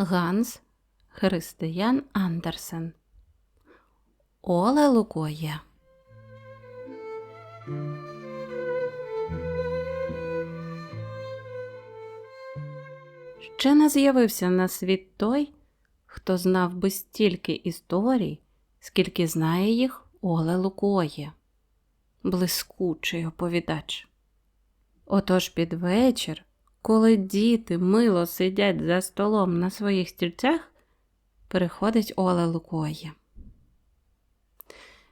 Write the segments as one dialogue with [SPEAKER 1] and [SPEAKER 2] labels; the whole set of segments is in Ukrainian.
[SPEAKER 1] Ганс Християн Андерсен. Оле Лукоє. Ще не з'явився на світ той, хто знав би стільки історій, скільки знає їх Оле Лукоє, блискучий оповідач. Отож під вечір, коли діти мило сидять за столом на своїх стільцях, приходить Оле Лукоє.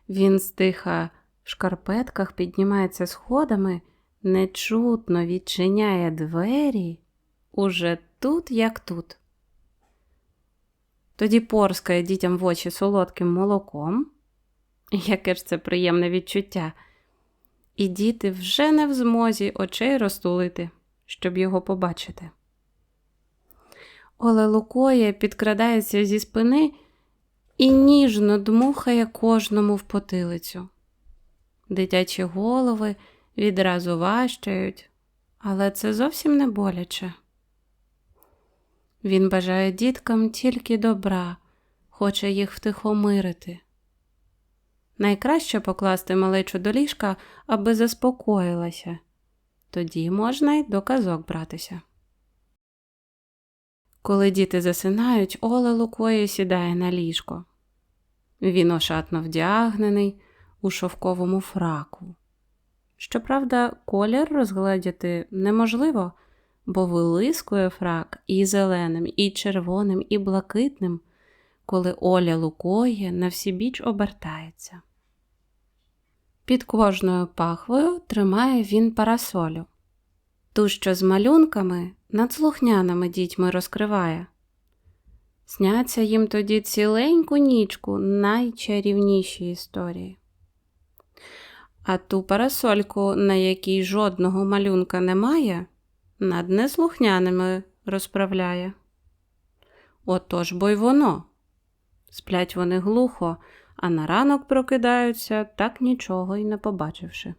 [SPEAKER 1] Він стиха в шкарпетках піднімається сходами, нечутно відчиняє двері, уже тут, як тут. Тоді порскає дітям в очі солодким молоком. Яке ж це приємне відчуття. І діти вже не в змозі очей розтулити, щоб його побачити. Оле Лукоє підкрадається зі спини і ніжно дмухає кожному в потилицю. Дитячі голови відразу ващають, але це зовсім не боляче. Він бажає діткам тільки добра, хоче їх втихомирити. Найкраще покласти малечу до ліжка, аби заспокоїлася, тоді можна й до казок братися. Коли діти засинають, Оле Лукої сідає на ліжко. Він ошатно вдягнений у шовковому фраку. Щоправда, колір розгледіти неможливо, бо вилискує фрак і зеленим, і червоним, і блакитним, коли Оля Лукоє на всібіч обертається. Під кожною пахвою тримає він парасолю. Ту, що з малюнками над слухняними дітьми розкриває. Сняться їм тоді ціленьку нічку найчарівніші історії. А ту парасольку, на якій жодного малюнка немає, над неслухняними розправляє. Отож бо й воно. Сплять вони глухо, а на ранок прокидаються, так нічого й не побачивши.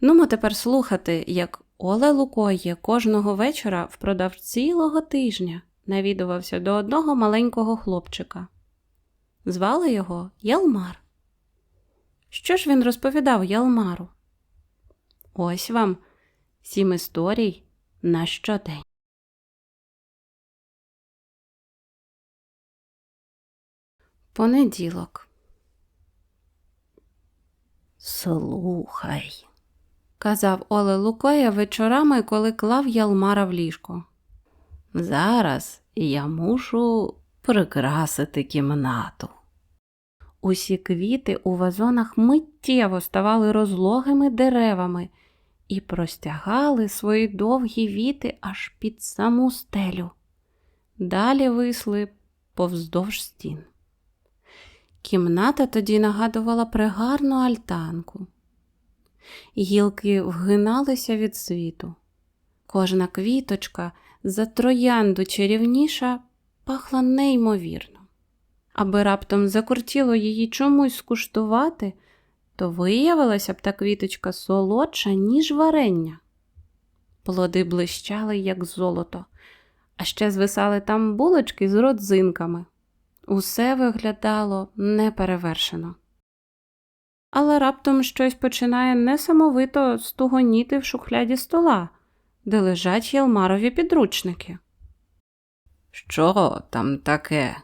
[SPEAKER 1] Нумо тепер слухати, як Оле Лукоє кожного вечора впродовж цілого тижня навідувався до одного маленького хлопчика. Звали його Ялмар. Що ж він розповідав Ялмару? Ось вам сім історій на щодень. Понеділок. Слухай, казав Оле Лукоя вечорами, коли клав Ялмара в ліжко. Зараз я мушу прикрасити кімнату. Усі квіти у вазонах миттєво ставали розлогими деревами і простягали свої довгі віти аж під саму стелю. Далі висли повздовж стін. Кімната тоді нагадувала пригарну альтанку. Гілки вгиналися від світу. Кожна квіточка за троянду чарівніша пахла неймовірно. Аби раптом закортіло її чомусь скуштувати, то виявилася б та квіточка солодша, ніж варення. Плоди блищали, як золото, а ще звисали там булочки з родзинками. Усе виглядало неперевершено. Але раптом щось починає несамовито стугоніти в шухляді стола, де лежать Ялмарові підручники. Що там таке?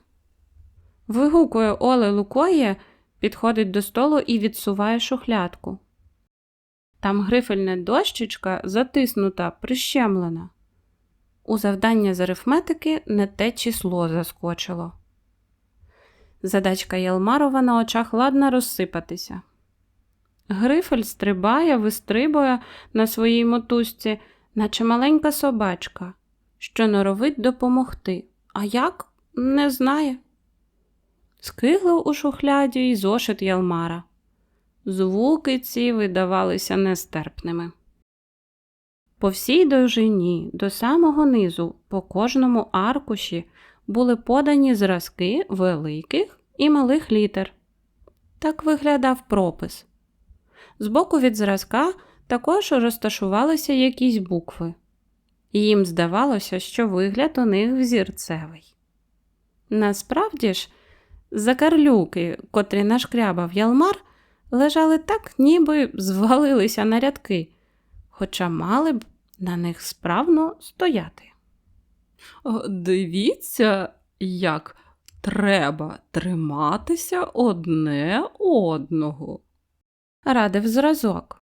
[SPEAKER 1] Вигукує Оле Лукоє, підходить до столу і відсуває шухлядку. Там грифельна дощечка затиснута, прищемлена. У завдання з арифметики не те число заскочило. Задачка Ялмарова на очах ладна розсипатися. Грифель стрибає, вистрибує на своїй мотузці, наче маленька собачка, що норовить допомогти, а як не знає. Скиглив у шухляді й зошит Ялмара. Звуки ці видавалися нестерпними. По всій довжині, до самого низу, по кожному аркуші були подані зразки великих і малих літер. Так виглядав пропис. Збоку від зразка також розташувалися якісь букви. Їм здавалося, що вигляд у них взірцевий. Насправді ж, закарлюки, котрі нашкрябав ялмар, лежали так, ніби звалилися на рядки, хоча мали б на них справно стояти. Дивіться, як треба триматися одне одного. Радив зразок.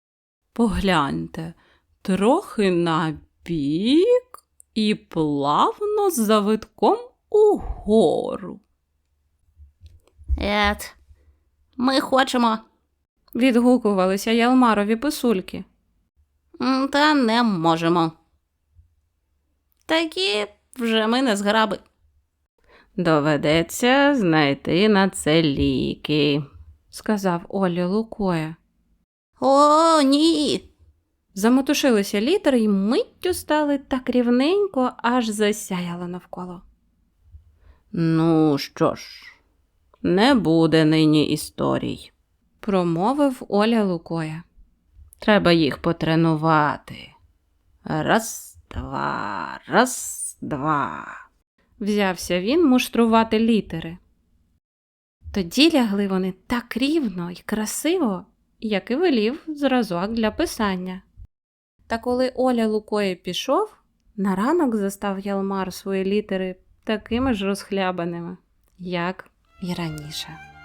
[SPEAKER 1] Погляньте, трохи на бік і плавно з завитком угору.
[SPEAKER 2] Ет, ми хочемо,
[SPEAKER 1] Відгукувалися ялмарові писульки.
[SPEAKER 2] та не можемо. Такі вже ми не зграби.
[SPEAKER 1] Доведеться знайти на це ліки, сказав Олі Лукоя.
[SPEAKER 2] О, ні.
[SPEAKER 1] Замотушилися літери і миттю стали так рівненько, аж засяяло навколо. Ну що ж, не буде нині історій, промовив Оля Лукоя. Треба їх потренувати. Раз, два, раз, два. Взявся він муштрувати літери. Тоді лягли вони так рівно і красиво, як і велів зразок для писання. Та коли Оля Лукоя пішов, на ранок застав Ялмар свої літери такими ж розхлябаними, як і раніше.